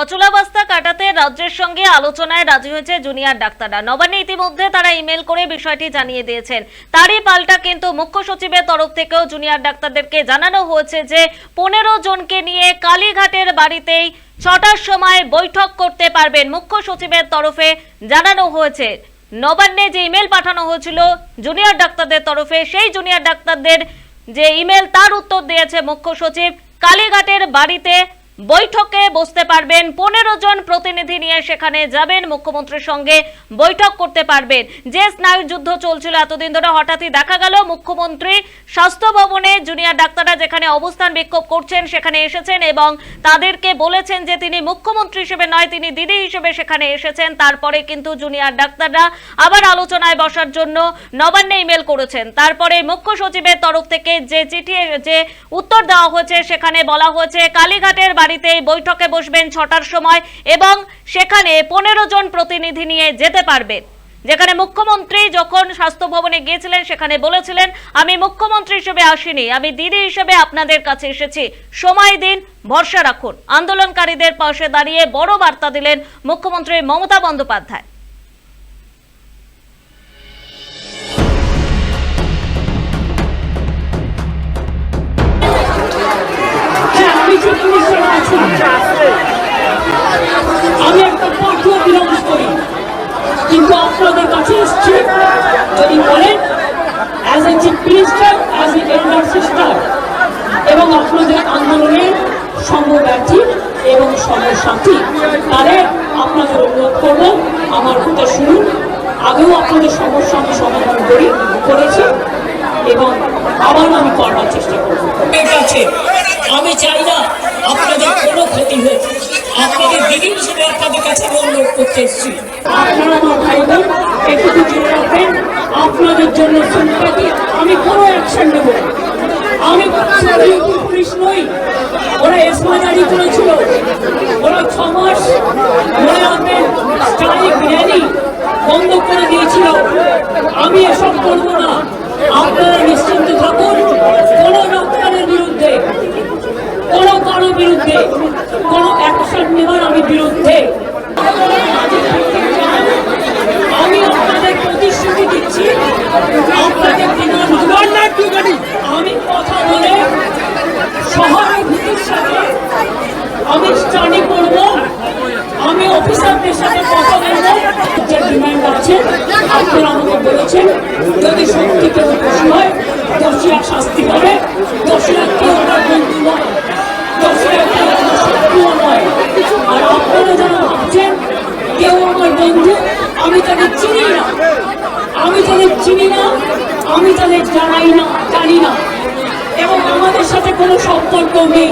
অচলাবস্থা কাটাতে রাজ্যের সঙ্গে আলোচনায় রাজি হয়েছে জুনিয়র ডাক্তাররা। নবান্নে ইতিমধ্যে তারা ইমেল করে বিষয়টি জানিয়ে দিয়েছেন। তারই পাল্টা কিন্তু মুখ্য সচিবের তরফ থেকেও জুনিয়র ডাক্তারদেরকে জানানো হয়েছে যে, পনেরো জনকে নিয়ে কালীঘাটের বাড়িতেই ছটার সময় বৈঠক করতে পারবেন মুখ্য সচিবের তরফে জানানো হয়েছে। নবান্নে যে ইমেল পাঠানো হয়েছিল জুনিয়র ডাক্তারদের তরফে, সেই জুনিয়র ডাক্তারদের যে ইমেল তার উত্তর দিয়েছে মুখ্য সচিব, কালীঘাটের বাড়িতে বৈঠকে বসতে পারবেন পনেরো জন প্রতিনিধি নিয়ে সেখানে যাবেন মুখ্যমন্ত্রীর সঙ্গে বৈঠক করতে পারবেন। যে স্নায়ু যুদ্ধ চলছিল এতদিন ধরে, হঠাৎই দেখা গেল মুখ্যমন্ত্রী স্বাস্থ্য ভবনে জুনিয়র ডাক্তাররা যেখানে অবস্থান বিক্ষোভ করছেন সেখানে এসেছেন এবং তাদেরকে বলেছেন যে তিনি মুখ্যমন্ত্রী হিসেবে নয়, তিনি দিদি হিসেবে সেখানে এসেছেন। তারপরে কিন্তু জুনিয়র ডাক্তাররা আবার আলোচনায় বসার জন্য নবান্নে ইমেল করেছেন। তারপরে মুখ্য সচিবের তরফ থেকে যে চিঠি, যে উত্তর দেওয়া হয়েছে সেখানে বলা হয়েছে, কালীঘাটের বাড়িতে বৈঠকে বসবেন ছটার সময় এবং সেখানে পনেরো জন প্রতিনিধি নিয়ে যেতে পারবেন যেখানে মুখ্যমন্ত্রী যখন স্বাস্থ্য ভবনে গিয়েছিলেন, সেখানে বলেছিলেন, আমি মুখ্যমন্ত্রী হিসেবে আসিনি, আমি দিদি হিসেবে আপনাদের কাছে এসেছি। সময় দিন, ভরসা রাখুন। আন্দোলনকারীদের পাশে দাঁড়িয়ে বড় বার্তা দিলেন মুখ্যমন্ত্রী মমতা বন্দ্যোপাধ্যায়। যদি বলেন as a chief minister as a elder sister এবং আপনাদের আন্দোলনের সর্বব্যাপী এবং সর্বসাথী তাহলে আপনাদের অনুরোধ করব, আমার কথা শুনুন। আগেও আপনাদের সমস্যা আমি সমাধান করি, করেছি, এবং আবার আমি করবার চেষ্টা করব। আছে, আমি চাই না আপনাদের কোনো ক্ষতি হোক। আপনাদের দিদি হিসেবে আপনাদের কাছে আমি অনুরোধ করতে এসেছি। আপনারা আমার ভাই বোন আপনাদের জন্য সিম্পাতি আমি কোনো অ্যাকশন নেব আমি পুলিশ নই, ওরা এসমা জারি করেছিল। ওরা ছ মাস র্যালি বন্ধ করে দিয়েছিল। আমি এসব করব না। আপনারা নিশ্চিন্ত থাকুন, কোনো ডাক্তারের বিরুদ্ধে, কোনো কারও বিরুদ্ধে কোনো অ্যাকশন নেওয়ার আমি বিরুদ্ধে আমি আপনাদের প্রতিশ্রুতি দিচ্ছি আপনাদের বিনা আমি কথা বলে সহানুভূতির সাথে আমি স্টাডি করব আমি অফিসারদের সাথে কথা বলব যে ডিমান্ড আছে আপনারা আমাকে বলেছেন যদি সত্যি কেউ দোষী হয় দোষীরা শাস্তি পাবে দোষীরা কেউ আমার বন্ধু নয় দোষীরা কেউ আমার শত্রুও নয় আর আপনারা যারা ভাবছেন কেউ আমার বন্ধু আমি তাদের চিনি না আমি তাদের চিনি না আমি তাদের জানাই না, জানি না। এবং আমাদের সাথে কোনো সম্পর্ক নেই।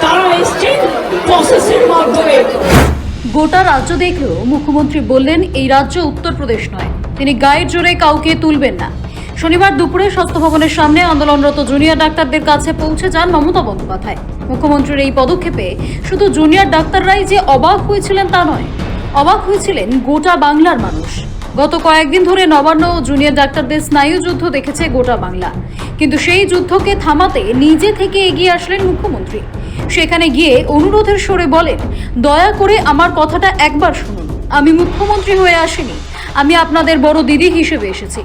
তারা এসছেন প্রসেসের মাধ্যমে। গোটা রাজ্য দেখলেও মুখ্যমন্ত্রী বললেন, এই রাজ্য উত্তরপ্রদেশ নয়। তিনি গায়ের জোরে কাউকে তুলবেন না। শনিবার দুপুরে স্বাস্থ্য ভবনের সামনে আন্দোলনরত জুনিয়র ডাক্তারদের কাছে পৌঁছে যান মমতা বন্দ্যোপাধ্যায়। মুখ্যমন্ত্রীর এই পদক্ষেপে শুধু জুনিয়র ডাক্তাররাই যে অবাক হয়েছিলেন তা নয়, অবাক হয়েছিলেন গোটা বাংলার মানুষ। গত কয়েকদিন ধরে নবান্ন জুনিয়র ডাক্তারদের স্নায়ু যুদ্ধ দেখেছে গোটা বাংলা। কিন্তু সেই যুদ্ধকে থামাতে নিজে থেকে এগিয়ে আসলেন মুখ্যমন্ত্রী। সেখানে গিয়ে অনুরোধের সরে বলেন, দয়া করে আমার কথাটা একবার শুনুন। আমি মুখ্যমন্ত্রী হয়ে আসিনি। আমি আপনাদের বড় দিদি হিসেবে এসেছি।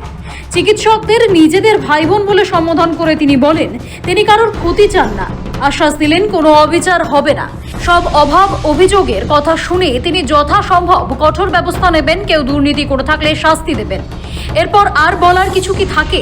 চিকিৎসকদের নিজেদের ভাই বোন বলে সম্বোধন করে তিনি বলেন, তিনি কারোর ক্ষতি চান না। আশ্বাস দিলেন, কোনো অবিচার হবে না। সব অভাব অভিযোগের কথা শুনে তিনি যথাসম্ভব কঠোর ব্যবস্থা নেবেন, কেউ দুর্নীতি করে থাকলে শাস্তি দেবেন। এরপর আর বলার কিছু কি থাকে?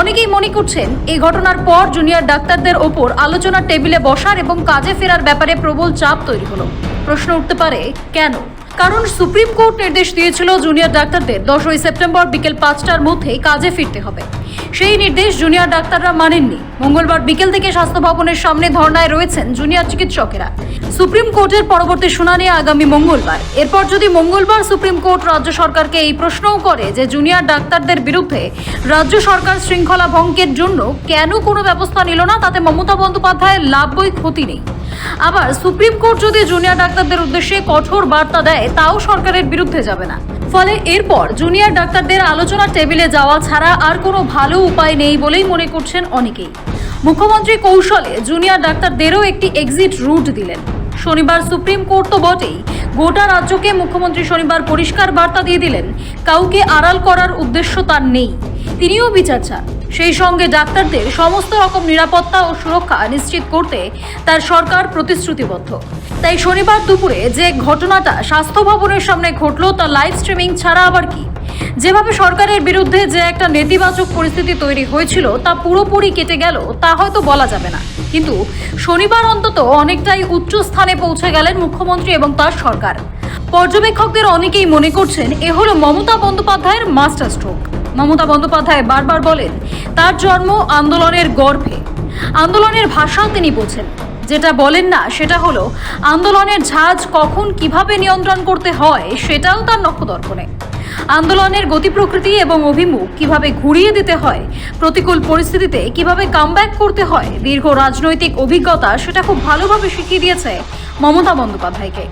অনেকেই মনে করছেন এই ঘটনার পর জুনিয়র ডাক্তারদের ওপর আলোচনার টেবিলে বসার এবং কাজে ফেরার ব্যাপারে প্রবল চাপ তৈরি হলো। প্রশ্ন উঠতে পারে, কেন? কারণ সুপ্রিম কোর্ট নির্দেশ দিয়েছিল জুনিয়র ডাক্তারদের দশই সেপ্টেম্বর বিকেল পাঁচটার মধ্যেই কাজে ফিরতে হবে। সেই নির্দেশ জুনিয়র ডাক্তাররা মানেননি। মঙ্গলবার বিকেল থেকে স্বাস্থ্য ভবনের সামনে ধর্নায় রয়েছেন জুনিয়র চিকিৎসকেরা। সুপ্রিম কোর্টের পরবর্তী শুনানি আগামী মঙ্গলবার। এরপর যদি মঙ্গলবার সুপ্রিম কোর্ট রাজ্য সরকারকে এই প্রশ্নও করে যে জুনিয়র ডাক্তারদের বিরুদ্ধে রাজ্য সরকার শৃঙ্খলা ভঙ্গের জন্য কেন কোনো ব্যবস্থা নিল না, তাতে মমতা বন্দ্যোপাধ্যায়ের লাভ বই ক্ষতি নেই। আবার সুপ্রিম কোর্ট যদি জুনিয়র ডাক্তারদের উদ্দেশ্যে কঠোর বার্তা দেয়, তাও সরকারের বিরুদ্ধে যাবে না। ফলে এরপর জুনিয়র ডাক্তারদের আলোচনার টেবিলে যাওয়া ছাড়া আর কোনো ভালো উপায় নেই বলেই মনে করছেন অনেকেই। মুখ্যমন্ত্রী কৌশলে জুনিয়র ডাক্তারদেরও একটি এক্সিট রুট দিলেন। শনিবার সুপ্রিম কোর্ট তো বটেই, গোটা রাজ্যকে মুখ্যমন্ত্রী শনিবার পরিষ্কার বার্তা দিয়ে দিলেন, কাউকে আড়াল করার উদ্দেশ্য তার নেই। তিনিও বিচার চান। সেই সঙ্গে ডাক্তারদের সমস্ত রকম নিরাপত্তা ও সুরক্ষা নিশ্চিত করতে তার সরকার প্রতিশ্রুতিবদ্ধ। তাই শনিবার দুপুরে যে ঘটনাটা স্বাস্থ্য ভবনের সামনে ঘটলো তা লাইভ স্ট্রিমিং ছাড়া আবার কি? যেভাবে সরকারের বিরুদ্ধে যে একটা নেতিবাচক পরিস্থিতি তৈরি হয়েছিল তা পুরোপুরি কেটে গেল, তা হয়তো বলা যাবে না। কিন্তু শনিবার অন্তত অনেকটাই উচ্চ স্থানে পৌঁছে গেলেন মুখ্যমন্ত্রী এবং তার সরকার। পর্যবেক্ষকদের অনেকেই মনে করছেন এ হলো মমতা বন্দ্যোপাধ্যায়ের মাস্টার স্ট্রোক মমতা বন্দ্যোপাধ্যায় বারবার বলেন, তার জন্ম আন্দোলনের গর্ভে। আন্দোলনের ভাষাও তিনি বোঝেন। যেটা বলেন না, সেটা হলো, আন্দোলনের ঝাঁজ কখন কীভাবে নিয়ন্ত্রণ করতে হয়, সেটাও তার নক্ষদর্পণে। আন্দোলনের গতি প্রকৃতি এবং অভিমুখ কীভাবে ঘুরিয়ে দিতে হয়, প্রতিকূল পরিস্থিতিতে কীভাবে কামব্যাক করতে হয়, দীর্ঘ রাজনৈতিক অভিজ্ঞতা সেটা খুব ভালোভাবে শিখিয়ে দিয়েছে মমতা বন্দ্যোপাধ্যায়কে।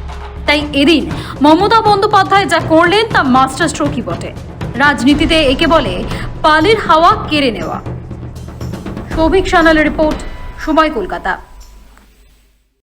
তাই এদিন মমতা বন্দ্যোপাধ্যায় যা করলেন তা মাস্টার স্ট্রোকই বটে। রাজনীতিতে একে বলে পালের হাওয়া কেড়ে নেওয়া। সৌভিক সানালের রিপোর্ট সময় কলকাতা।